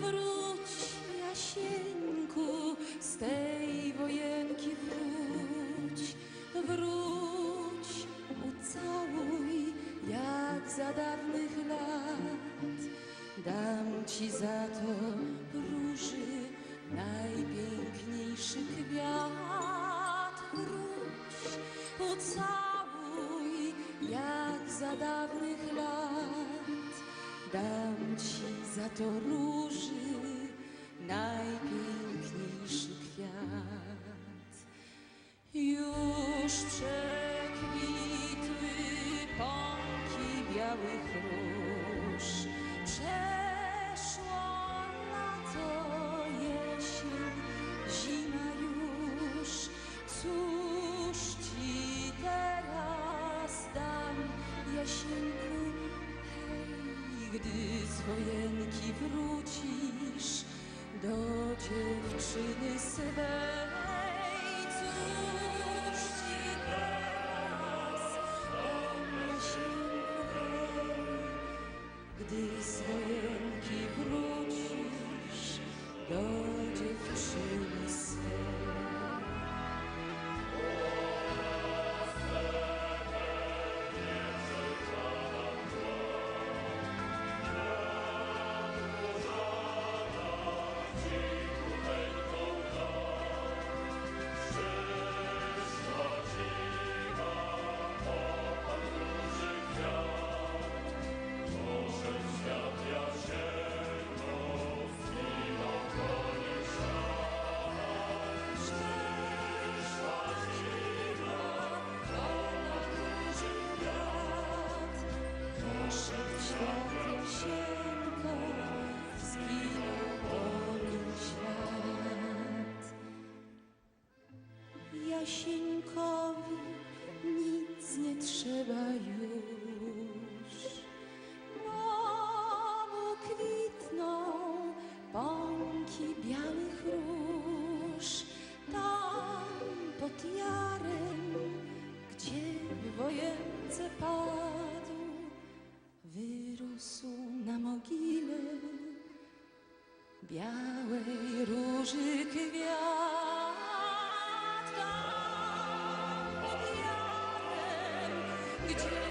Wróć, Jasieńku, z tej wojenki wróć, wróć, ucałuj, jak za dawnych lat. Dam ci za to róży najpiękniejszy kwiat. Wróć, ucałuj, jak za dawnych lat. Dam ci za to róży najpiękniejszy kwiat. Już przekwitły pąki białych róż. Przeszło lato, jesień, zima już. Cóż ci teraz dam, hej, gdy z wojenki wrócisz do dziewczyny swej. Cóż ci teraz gdy z wojenki wrócisz do Jasieńkowi nic nie trzeba już, bo mu kwitną pąki białych róż. Tam pod jarem, gdzie wojence padł, wyrósł na mogile białej róży kwiat. Tam pod jarem, gdzie